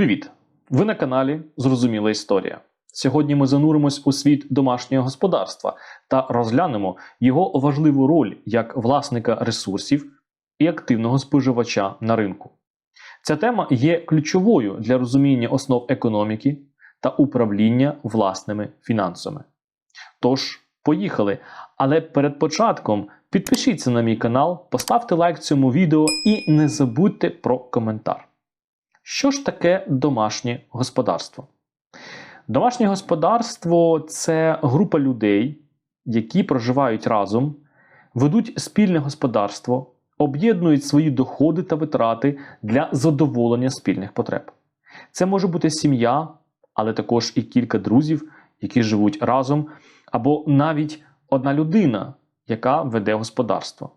Привіт! Ви на каналі Зрозуміла Історія. Сьогодні ми зануримось у світ домашнього господарства та розглянемо його важливу роль як власника ресурсів і активного споживача на ринку. Ця тема є ключовою для розуміння основ економіки та управління власними фінансами. Тож, поїхали! Але перед початком підпишіться на мій канал, поставте лайк цьому відео і не забудьте про коментар. Що ж таке домашнє господарство? Домашнє господарство це група людей, які проживають разом, ведуть спільне господарство, об'єднують свої доходи та витрати для задоволення спільних потреб. Це може бути сім'я, але також і кілька друзів, які живуть разом, або навіть одна людина, яка веде господарство.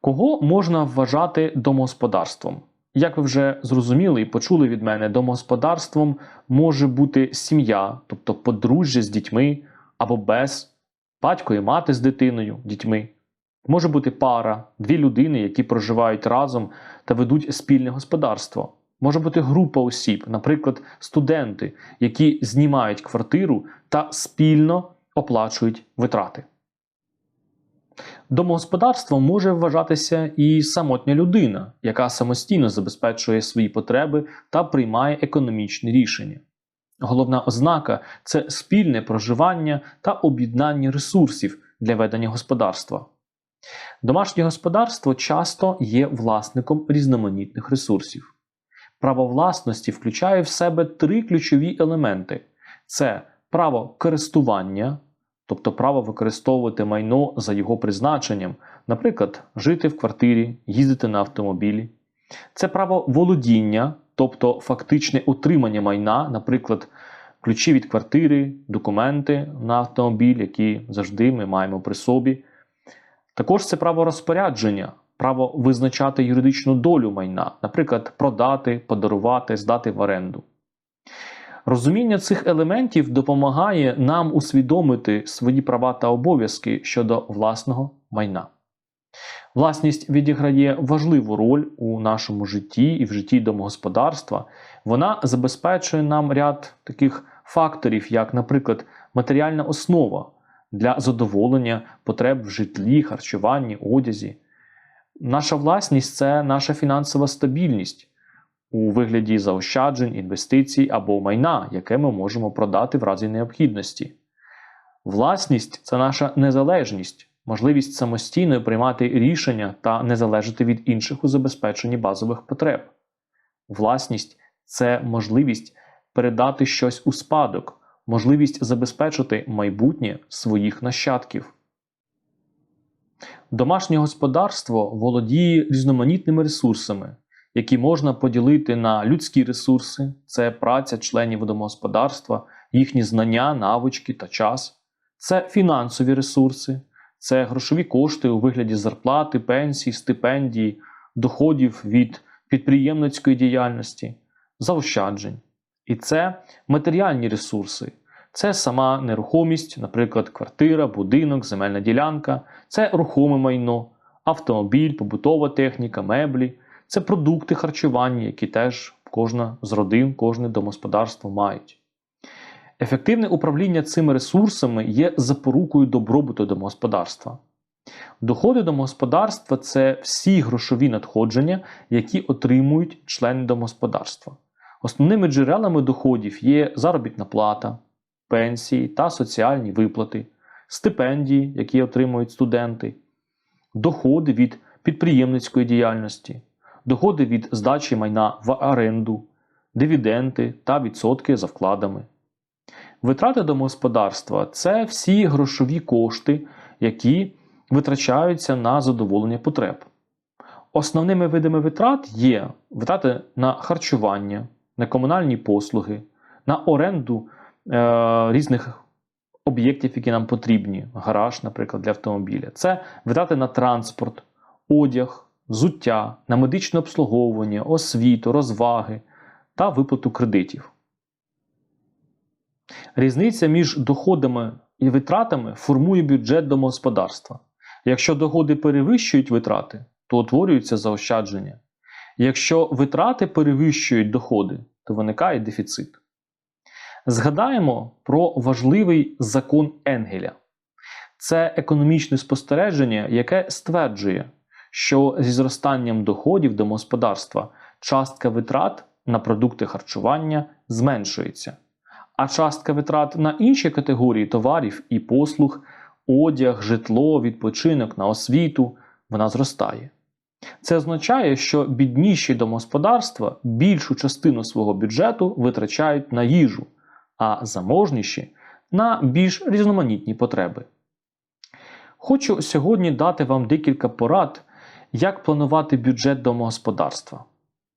Кого можна вважати домогосподарством? Як ви вже зрозуміли і почули від мене, домогосподарством може бути сім'я, тобто подружжя з дітьми або без, батько і мати з дитиною, дітьми. Може бути пара, дві людини, які проживають разом та ведуть спільне господарство. Може бути група осіб, наприклад, студенти, які знімають квартиру та спільно оплачують витрати. Домогосподарством може вважатися і самотня людина, яка самостійно забезпечує свої потреби та приймає економічні рішення. Головна ознака це спільне проживання та об'єднання ресурсів для ведення господарства. Домашнє господарство часто є власником різноманітних ресурсів. Право власності включає в себе три ключові елементи: це право користування, тобто право використовувати майно за його призначенням, наприклад, жити в квартирі, їздити на автомобілі. Це право володіння, тобто фактичне утримання майна, наприклад, ключі від квартири, документи на автомобіль, які завжди ми маємо при собі. Також це право розпорядження, право визначати юридичну долю майна, наприклад, продати, подарувати, здати в оренду. Розуміння цих елементів допомагає нам усвідомити свої права та обов'язки щодо власного майна. Власність відіграє важливу роль у нашому житті і в житті домогосподарства. Вона забезпечує нам ряд таких факторів, як, наприклад, матеріальна основа для задоволення потреб в житлі, харчуванні, одязі. Наша власність це наша фінансова стабільність у вигляді заощаджень, інвестицій або майна, яке ми можемо продати в разі необхідності. Власність це наша незалежність, можливість самостійно приймати рішення та не залежати від інших у забезпеченні базових потреб. Власність це можливість передати щось у спадок, можливість забезпечити майбутнє своїх нащадків. Домашнє господарство володіє різноманітними ресурсами, які можна поділити на людські ресурси, це праця членів домогосподарства, їхні знання, навички та час, це фінансові ресурси, це грошові кошти у вигляді зарплати, пенсій, стипендії, доходів від підприємницької діяльності, заощаджень. І це матеріальні ресурси. Це сама нерухомість, наприклад, квартира, будинок, земельна ділянка, це рухоме майно, автомобіль, побутова техніка, меблі, це продукти харчування, які теж кожна з родин, кожне домогосподарство мають. Ефективне управління цими ресурсами є запорукою добробуту домогосподарства. Доходи домогосподарства це всі грошові надходження, які отримують члени домогосподарства. Основними джерелами доходів є заробітна плата, пенсії та соціальні виплати, стипендії, які отримують студенти, доходи від підприємницької діяльності, доходи від здачі майна в оренду, дивіденти та відсотки за вкладами. Витрати домогосподарства це всі грошові кошти, які витрачаються на задоволення потреб. Основними видами витрат є витрати на харчування, на комунальні послуги, на оренду е, різних об'єктів, які нам потрібні, гараж, наприклад, для автомобіля. Це витрати на транспорт, одяг, взуття, на медичне обслуговування, освіту, розваги та виплату кредитів. Різниця між доходами і витратами формує бюджет домогосподарства. Якщо доходи перевищують витрати, то утворюються заощадження. Якщо витрати перевищують доходи, то виникає дефіцит. Згадаємо про важливий закон Енгеля. Це економічне спостереження, яке стверджує, що зі зростанням доходів домогосподарства частка витрат на продукти харчування зменшується, а частка витрат на інші категорії товарів і послуг, одяг, житло, відпочинок на освіту вона зростає. Це означає, що бідніші домогосподарства більшу частину свого бюджету витрачають на їжу, а заможніші на більш різноманітні потреби. Хочу сьогодні дати вам декілька порад, як планувати бюджет домогосподарства.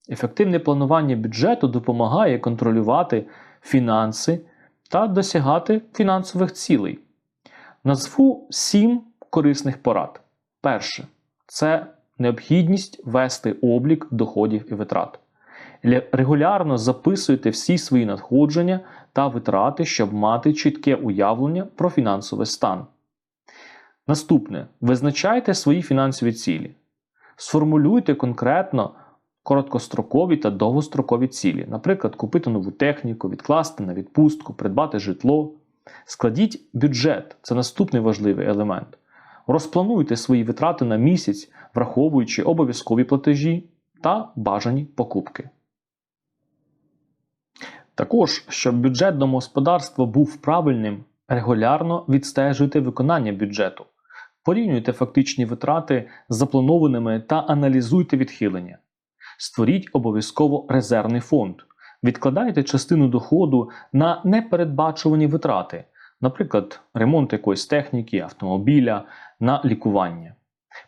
Ефективне планування бюджету допомагає контролювати фінанси та досягати фінансових цілей. Назву сім корисних порад. Перше це необхідність вести облік доходів і витрат. Регулярно записуйте всі свої надходження та витрати, щоб мати чітке уявлення про фінансовий стан. Наступне. Визначайте свої фінансові цілі. Сформулюйте конкретно короткострокові та довгострокові цілі, наприклад, купити нову техніку, відкласти на відпустку, придбати житло. Складіть бюджет це наступний важливий елемент. Розплануйте свої витрати на місяць, враховуючи обов'язкові платежі та бажані покупки. Також, щоб бюджет домогосподарства був правильним, регулярно відстежуйте виконання бюджету. Порівнюйте фактичні витрати з запланованими та аналізуйте відхилення. Створіть обов'язково резервний фонд. Відкладайте частину доходу на непередбачувані витрати, наприклад, ремонт якоїсь техніки, автомобіля, на лікування.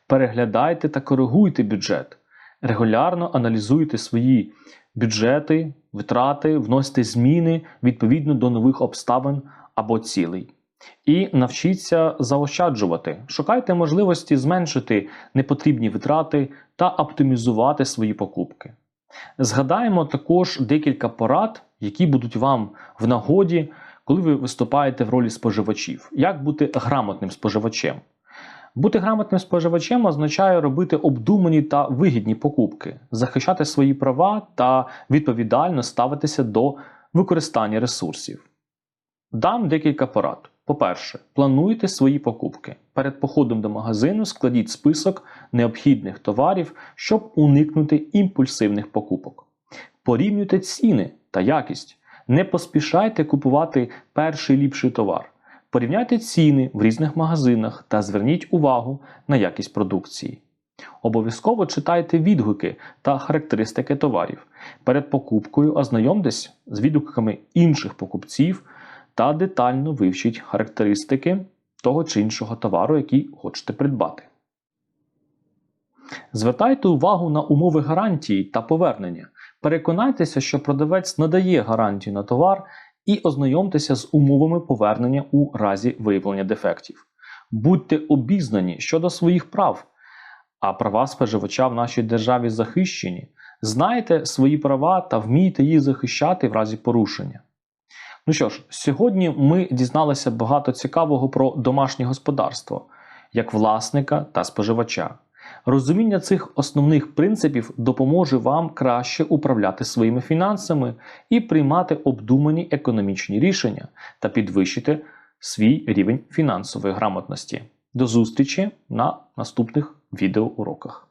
Переглядайте та коригуйте бюджет. Регулярно аналізуйте свої бюджети, витрати, вносите зміни відповідно до нових обставин або цілей. І навчіться заощаджувати. Шукайте можливості зменшити непотрібні витрати та оптимізувати свої покупки. Згадаємо також декілька порад, які будуть вам в нагоді, коли ви виступаєте в ролі споживачів. Як бути грамотним споживачем? Бути грамотним споживачем означає робити обдумані та вигідні покупки, захищати свої права та відповідально ставитися до використання ресурсів. Дам декілька порад. По-перше, плануйте свої покупки. Перед походом до магазину складіть список необхідних товарів, щоб уникнути імпульсивних покупок. Порівнюйте ціни та якість. Не поспішайте купувати перший ліпший товар. Порівняйте ціни в різних магазинах та зверніть увагу на якість продукції. Обов'язково читайте відгуки та характеристики товарів. Перед покупкою ознайомтесь з відгуками інших покупців та детально вивчіть характеристики того чи іншого товару, який хочете придбати. Звертайте увагу на умови гарантії та повернення. Переконайтеся, що продавець надає гарантію на товар і ознайомтеся з умовами повернення у разі виявлення дефектів. Будьте обізнані щодо своїх прав, а права споживача в нашій державі захищені. Знайте свої права та вмійте їх захищати в разі порушення. Ну що ж, сьогодні ми дізналися багато цікавого про домашнє господарство як власника та споживача. Розуміння цих основних принципів допоможе вам краще управляти своїми фінансами і приймати обдумані економічні рішення та підвищити свій рівень фінансової грамотності. До зустрічі на наступних відеоуроках.